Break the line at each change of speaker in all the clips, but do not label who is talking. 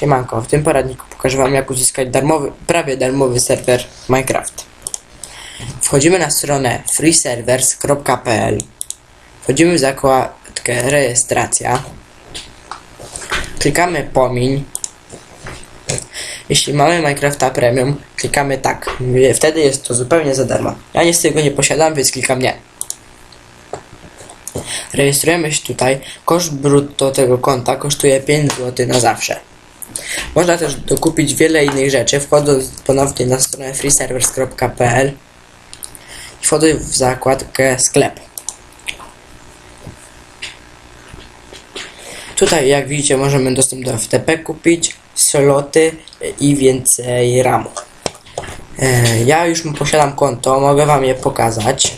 Siemanko, w tym poradniku pokażę wam jak uzyskać darmowy, prawie darmowy serwer Minecraft. Wchodzimy na stronę freeservers.pl Wchodzimy w zakładkę rejestracja. Klikamy pomiń. Jeśli mamy Minecrafta Premium, klikamy tak. Wtedy jest to zupełnie za darmo. Ja niestety go nie posiadam, więc klikam nie. Rejestrujemy się tutaj. Koszt brutto tego konta kosztuje 5 zł na zawsze. Można też dokupić wiele innych rzeczy, wchodząc ponownie na stronę freeservers.pl i wchodzę w zakładkę sklep. Tutaj jak widzicie możemy dostęp do FTP kupić, sloty i więcej ramu. E, Ja już posiadam konto, mogę wam je pokazać.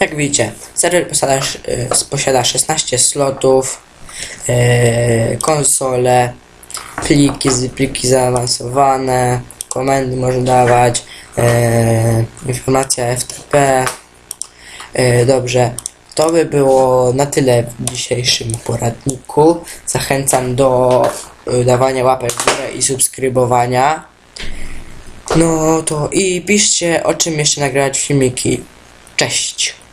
Jak widzicie, serwer posiada, y, posiada 16 slotów, e, konsole, pliki, pliki zaawansowane, komendy można dawać, e, informacja FTP. Dobrze, to by było na tyle w dzisiejszym poradniku. Zachęcam do y, dawania łapek w górę i subskrybowania. No to i piszcie o czym jeszcze nagrywać filmiki. Cześć!